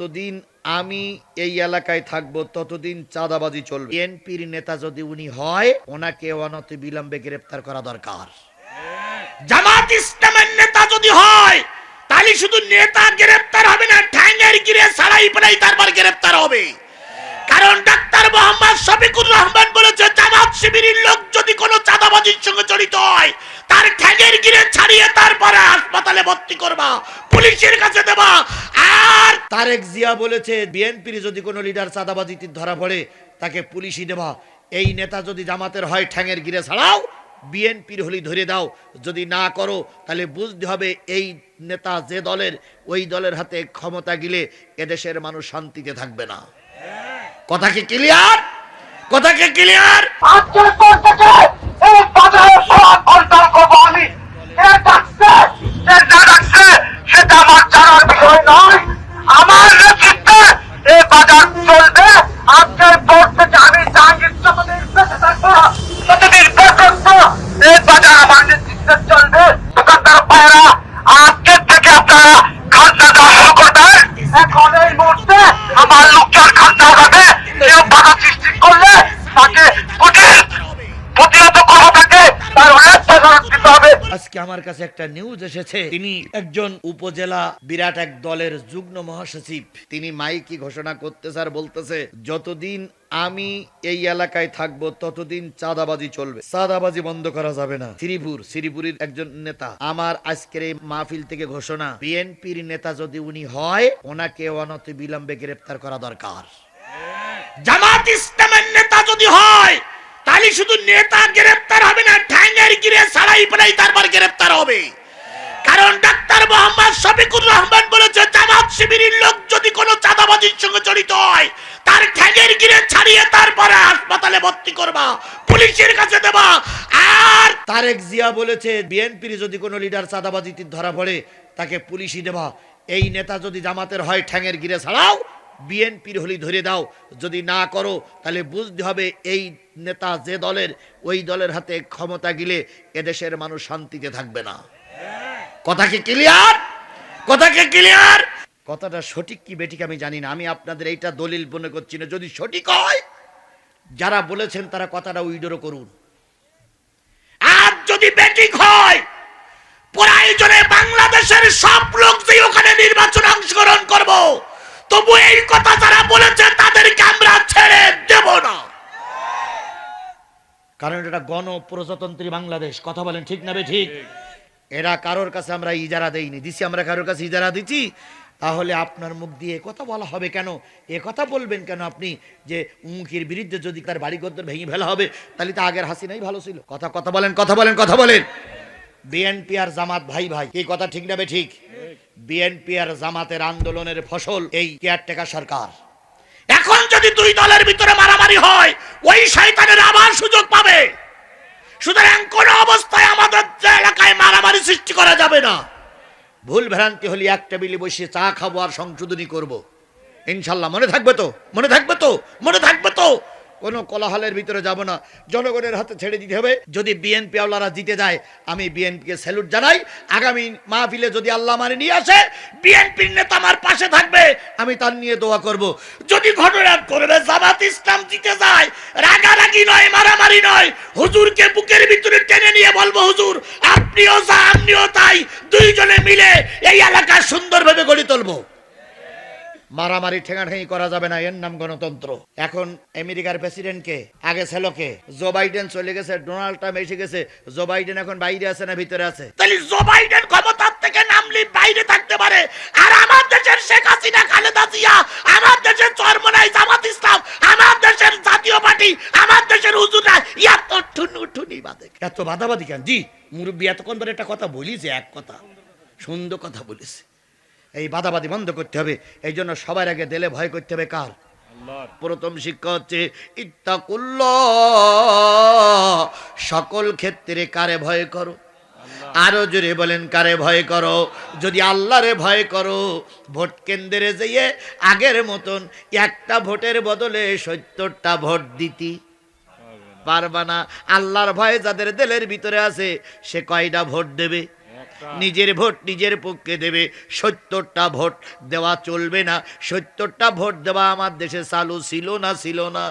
যতদিন আমি এই এলাকায় থাকব, ততদিন চাঁদাবাজি চলবে। বিএনপির নেতা যদি উনি হয়, ওনাকে অনতি বিলম্বে গ্রেপ্তার করা দরকার। জামাত ইসলামের নেতা যদি হয়, তাহলে শুধু নেতা গ্রেফতার হবে না ঠ্যাঙ্গের গিরে সারাই পেলাই তারপর গ্রেফতার হবে। কারণ ডাক্তার মোহাম্মদ শফিকুর রহমান বলেছে, জামাত শিবিরের লোক যদি কোনো চাঁদাবাজির সঙ্গে জড়িত হয়, তার ঠ্যাঙ্গের গিরে ছাড়িয়ে তারপরে হাসপাতালে ভর্তি করবা, পুলিশের কাছে দেবা। আর তারেক জিয়া বলেছে, বিএনপির যদি কোনো লিডার চাঁদাবাজিতে ধরা পড়ে, তাকে পুলিশই দেবা। এই নেতা যদি জামাতের হয় ঠ্যাঙের গিরে ছাড়াও, বিএনপির হলি ধরে দাও। যদি না করো, তাহলে বুঝতে হবে এই নেতা যে দলের, ওই দলের হাতে ক্ষমতা গিলে এদেশের মানুষ শান্তিতে থাকবে না। কথা কি ক্লিয়ার কথা কি ক্লিয়ার বাজারে সব পরিচাল করব আমি কে ডাকছে কে না ডাকছে সেটা আমার জানার বিষয় নয় আমার নেতৃত্বে এই বাজার চলবে আজকের পর থেকে আমি জাহাঙ্গীর যতদিন বেঁচে থাকব ততদিন পর্যন্ত এই বাজার আমার নেতৃত্বে চলবে দোকানদার ভাইয়েরা আজকের থেকে আপনারা খাদ্য দেওয়া শুরু করবেন এখন এই মুহূর্তে। আমার লোকজন খাদ্য হবে কেউ বাধা সৃষ্টি করলে তাকে প্রতিহত করা থাকে তার অনেক সাধারণ দিতে হবে। আজকে আমার কাছে একটা নিউজ এসেছে। তিনি একজন উপজেলা বিরাট এক দলের যুগ্ম মহাসচিব। তিনি মাইকি ঘোষণা করতেছে আর বলতেছে যতদিন আমি এই এলাকায় থাকব, ততদিন চাঁদাবাজি চলবে। চাঁদাবাজি বন্ধ করা যাবে না। শ্রীপুর, শ্রীপুরের একজন নেতা। আমার আজকের এই মাহফিল থেকে ঘোষণা, বিএনপির নেতা যদি উনি হয়, ওনাকে অনতি বিলম্বে গ্রেপ্তার করা দরকার। জামাত ইসলামের নেতা যদি হয়, তাহলে শুধু নেতা গ্রেফতার হবে না ঠ্যাঙ্গের গিরে সারাই পেলাই তারপর গ্রেফতার হবে। কারণ ডাক্তার মোহাম্মদ শফিকুর রহমান বলেছে জামাত শিবিরের লোক যদি কোনো চাঁদাবাজির সঙ্গে জড়িত হয় তার ঠ্যাঙ্গের গিরে ছাড়িয়ে তারপরে হাসপাতালে ভর্তি করবা পুলিশের কাছে দেবা আর তারেক জিয়া বলেছে, বিএনপির যদি কোনো লিডার চাঁদাবাজিতে ধরা পড়ে, তাকে পুলিশই দেবা। এই নেতা যদি জামাতের হয় ঠ্যাঙের গিরে ছাড়াও, বিএনপির হলি ধরে দাও। যদি না করো, তাহলে বুঝতে হবে এই নেতা যে দলের, ওই দলের হাতে ক্ষমতা গিলে এদেশের মানুষ শান্তিতে থাকবে না। কথা কি ক্লিয়ার? কথা কি ক্লিয়ার? কথাটা সঠিক কি বেঠিক আমি জানি না। আমি আপনাদের এইটা দলিল মনে করছি না। যদি সঠিক হয়, যারা বলেছেন তারা কথাটা উইডোরও করুন। যদি বেটিক হয় প্রয়োজনে বাংলাদেশের সব লোক যে ওখানে নির্বাচনে অংশগ্রহণ করব তবু এই কথা যারা বলেছে তাদেরকে আমরা ছেড়ে দেব না। কারণ এটা গণ প্রজাতন্ত্রী বাংলাদেশ। কথা বলেন ঠিক না বে ঠিক? এরা কারোর কাছে আমরা ইজারা দেইনি। দিছি আমরা কারোর কাছে ইজারা দিচ্ছি তাহলে আপনার মুখ দিয়ে কথা বলা হবে কেন? এ কথা বলবেন কেন আপনি? যে উমুকের বিরুদ্ধে যদি তার বাড়ি গদ্দর ভেঙে ফেলা হবে, তাহলে তো আগের হাসিনাই ভালো ছিল। কথা কথা বলেন কথা বলেন কথা বলেন। বিএনপি আর জামাত ভাই ভাই, এই কথা ঠিক না ঠিক? বিএনপি আর জামাতের আন্দোলনের ফসল এই কেয়ারটেকার সরকার। এখন যদি দুই দলের ভিতরে মারামারি হয়, ওই শয়তানের আবার সুযোগ পাবে সুতরাং কোন অবস্থায় আমাদের যে এলাকায় মারামারি সৃষ্টি করা যাবে না ভুল ভ্রান্তি হলে এক টেবিলে বসে চা খাব আর সংশোধনী করব। ইনশাল্লাহ, মনে থাকবে তো? মনে থাকবে তো? মনে থাকবে তো? কোনো কোলাহলের ভিতরে যাব না। জনগণের হাতে ছেড়ে দিতে হবে। যদি বিএনপি আওলারা জিতে যায়, আমি বিএনপিকে স্যালুট জানাই। আগামী মাহফিলে যদি আল্লাহ মানে নিয়ে আসে, বিএনপির নেতা আমার পাশে থাকবে। আমি তার নিয়ে দোয়া করব। যদি ঘটনা করবে জামাত ইসলাম জিতে যায়, রাগারাগি নয়, মারামারি নয়, হুজুরকে বুকের ভিতরে টেনে নিয়ে বলব, হুজুর আপনিও যা আপনিও তাই দুইজনে মিলে এই এলাকা সুন্দরভাবে গড়ে তুলবো। মারামারি ঠেঙাঠেঙি করা যাবে না, এর নাম গণতন্ত্র। এখন আমেরিকার প্রেসিডেন্টকে, আগে ছিল কে জো বাইডেন চলে গেছে, ডোনাল্ড ট্রাম্প এসে গেছে, জো বাইডেন এখন বাইরে আছে না ভিতরে আছে? তাহলে জো বাইডেন ক্ষমতার থেকে নামলি বাইরে থাকতে পারে। আর আমার দেশের শেখ হাসিনা খালেদা জিয়া আমার দেশের চরমনাই জামাত ইসলাম আমার দেশের জাতীয় পার্টি আমার দেশের হুজুরা এত ঠুনু ঠুনি বাদে এত বাদাবাদি কেন? জি মুরব্বী এতক্ষণ ধরে একটা কথা বলিছে এক কথা সুন্দর কথা বলেছে। এই বাদাবাদি বন্ধ করতে হবে এই জন্য সবার আগে দিলে ভয় করতে হবে কার? প্রথম শিক্ষা হচ্ছে ইত্তাকুল্লাহ সকল ক্ষেত্রে কারে ভয় করো? আরও জোরে বলেন কারে ভয় করো? যদি আল্লাহরে ভয় করো ভোট কেন্দ্রে যেয়ে আগের মতন একটা ভোটের বদলে সত্তরটা ভোট দিতি। পারবা না আল্লাহর ভয়ে যাদের দিলের ভিতরে আছে সে কয়টা ভোট দেবে? নিজের ভোট নিজের পক্ষে দেবে সত্তরটা ভোট দেওয়া চলবে না। সত্তরটা ভোট দেওয়া আমার দেশে চালু ছিল না ছিল না।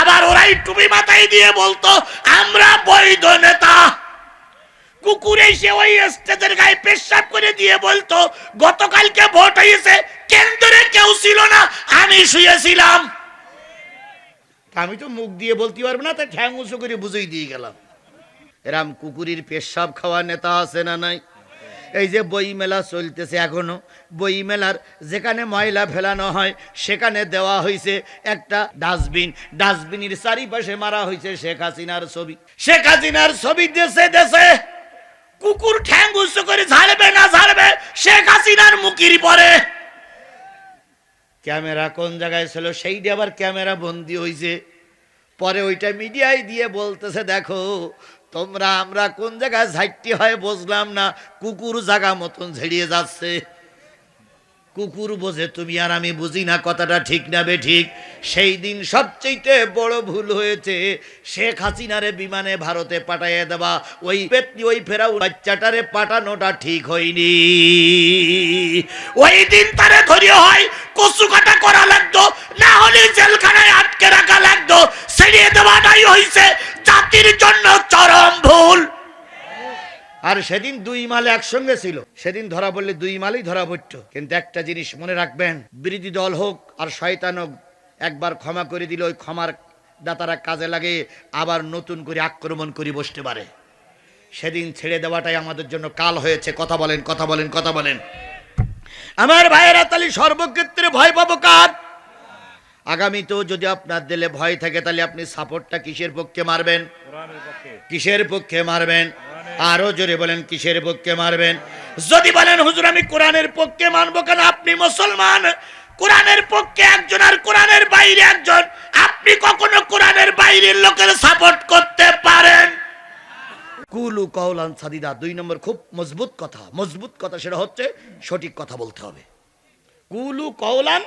আবার ওরাই টুপি মাথায় দিয়ে বলতো আমরা বৈধ নেতা। কুকুর এসে ওই স্টেজের গায়ে পেশাব করে দিয়ে বলতো, গতকালকে ভোট হয়েছে, কেন্দ্রে কেউ ছিল না, আমি শুয়েছিলাম। আমি তো মুখ দিয়ে বলতে পারব না তাই ঠ্যাং উঁচু করে বুঝেই দিয়ে গেলাম। এরাম কুকুরির পেশাব খাওয়া নেতা আছে না নাই? এই যে বই মেলা চলতেছে এখনও, বই মেলার যেখানে ময়লা ফেলানো হয়, সেখানে দেওয়া হয়েছে একটা ডাস্টবিন। ডাস্টবিনের চারিপাশে মারা হয়েছে শেখ হাসিনার ছবি। শেখ হাসিনার ছবি দেশে দেশে। কুকুর ঠ্যাং উচ্চ করে ঝাড়বে না ঝাড়বে, শেখ হাসিনার মুখির পরে। ক্যামেরা কোন জায়গায় ছিল? সেইটি আবার ক্যামেরা বন্দি হয়েছে পরে ওইটা মিডিয়ায় দিয়ে বলতেছে, দেখো, তোমরা, আমরা কোন জায়গায় ঝাইটি হয় বুঝলাম না, কুকুর জায়গা মতন ঝেড়িয়ে যাচ্ছে। কুকুর বোঝে তুমি আর আমি বুঝি না কথাটা ঠিক না বে ঠিক। সেই দিন সবচেয়ে বড় ভুল হয়েছে, শেখ হাসিনারে বিমানে ভারতে পাঠাইয়ে দেওয়া। ওই পেতনি, ওই ফেরাও বাচ্চাটারে পাঠানোটা ঠিক হয়নি। ওই দিন তারে ধরে হয়, কচু কাটা করা লাগতো, না হলে জেলখানায় আটকে রাখা লাগতো। ছেড়িয়ে দেওয়াটাই হয়েছে জাতির জন্য চরম ভুল। আর সেদিন দুই মাল একসঙ্গে ছিল। সেদিন ধরা পড়লে দুই মালই ধরা পড়ত। কিন্তু একটা জিনিস মনে রাখবেন বিরোধী দল হোক আর শয়তান হোক একবার ক্ষমা করে দিলে ওই ক্ষমার দাতারা কাজে লাগে আবার নতুন করে আক্রমণ করে বসতে পারে। সেদিন ছেড়ে দেওয়াটাই আমাদের জন্য কাল হয়েছে। কথা বলেন কথা বলেন কথা বলেন। আমার ভাইয়েরা তাহলে সর্বক্ষেত্রে ভয় পাবো কার? আগামীতেও যদি আপনার দিলে ভয় থাকে তাহলে আপনি সাপোর্টটা কিসের পক্ষে মারবেন? কিসের পক্ষে মারবেন? আরও জোরে বলেন, কিসের পক্ষে মারবেন? যদি বলেন, হুজুর, আমি কোরআনের পক্ষে মানবো কেন? আপনি মুসলমান। কোরআনের পক্ষে একজন আর কোরআনের বাইরে একজন। আপনি কখনো কোরআনের বাইরের লোকের সাপোর্ট করতে পারেন? কুলু কৌলান সাদিদা, দুই নম্বর খুব মজবুত কথা। মজবুত কথা সেটা হচ্ছে সঠিক কথা বলতে হবে। কুলু কৌলান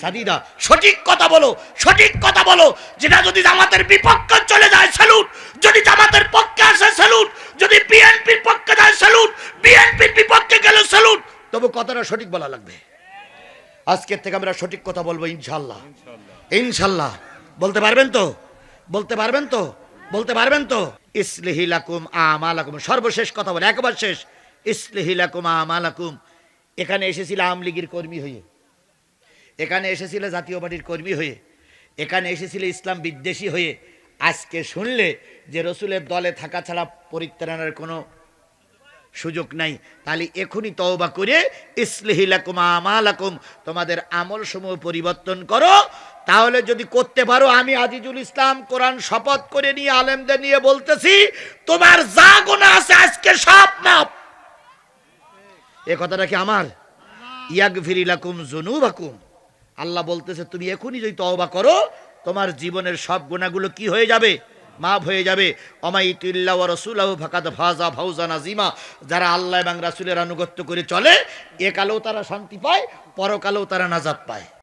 সাদিদা, সঠিক কথা বলো, সঠিক কথা বলো। যেটা যদি জামাতের বিপক্ষে চলে যায় স্যালুট যদি জামাতের পক্ষে আসে স্যালুট যদি বিএনপির পক্ষে যায় স্যালুট বিএনপির বিপক্ষে গেলে স্যালুট তবু কথাটা সঠিক বলা লাগবে। আজকের থেকে আমরা সঠিক কথা বলব ইনশাল্লাহ ইনশাল্লাহ বলতে পারবেন তো? বলতে পারবেন তো? বলতে পারবেন তো? ইসলিহিলাকুম আমালাকুম। সর্বশেষ কথা বলে, একবার শেষ। ইসলিহিলাকুম আমালাকুম। এখানে এসেছিল আওয়ামী লীগের কর্মী হয়ে। এখানে এসেছিল জাতীয় পার্টির কর্মী হয়ে, এখানে এসেছিল ইসলাম বিদ্বেষী হয়ে, আজকে শুনলে যে রসুলের দলে থাকা ছাড়া পরিত্রাণের কোনো সুযোগ নাই। তাহলে এখনই তওবা করে ইসলিহিলাকুম আমালাকুম, তোমাদের আমল সমূহ পরিবর্তন করো। তাহলে যদি করতে পারো, আমি আজিজুল ইসলাম কোরআন শপথ করে নিয়ে আলেমদের নিয়ে বলতেছি, তোমার যা গুণা আছে আজকে সব মাপ এ কথাটা কি আমার? ইয়াক ফিরিলাকুম জুনুবাকুম আল্লাহ বলতেছে, তুমি এখনই যদি তওবা করো, তোমার জীবনের সব গুণাগুলো কি হয়ে যাবে? মাফ হয়ে যাবে। অমাইতুল্লাহ রসুলাহ ফাকাদ ফাজা ফাউজা নাজিমা যারা আল্লাহ এবং রাসুলের আনুগত্য করে চলে, একালেও তারা শান্তি পায়, পরকালেও তারা নাজাদ পায়।